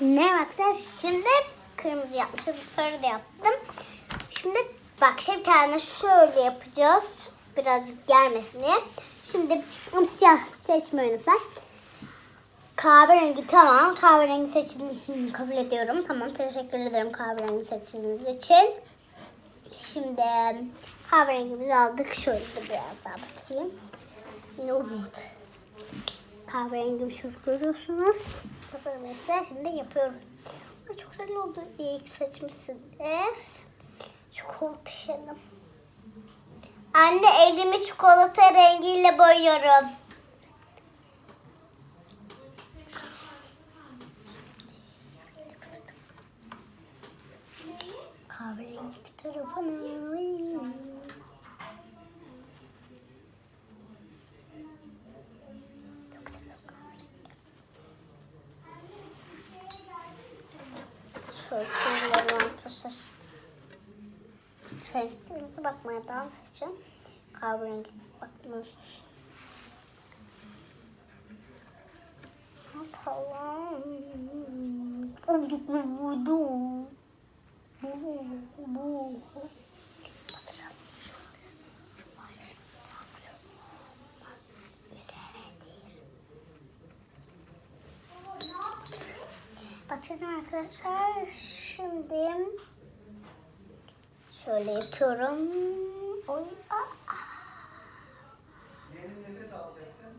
Ne baksana şimdi kırmızı yapmışım. Sarı da yaptım. Şimdi bak şimdi bir şöyle yapacağız. Birazcık gelmesin diye. Şimdi siyah seçmeyi lütfen. Kahverengi tamam. Kahverengi seçildiğiniz için kabul ediyorum. Tamam teşekkür ederim kahverengi seçtiğiniz için. Şimdi kahverengimizi aldık. Şöyle biraz daha bakayım. Yine olmadı. Kahverengimi şöyle görüyorsunuz. Hazırım şimdi yapıyorum. Ay, çok güzel oldu. İyi ki seçmişsiniz. Çikolatalım. Anne elimi çikolata rengiyle boyuyorum. Kahverengi tarafını. Çok seviyorum kahverengi. Şöyle çiziyorum arkadaşlar. Renklerinize bakmaya dans için kahverengi bakmanız. Tamam. Olduk mu vurdu? Bu, bu. Atıyorum arkadaşlar. Şimdi şöyle yapıyorum. Oy. Aa. Derin nefes alacaksın.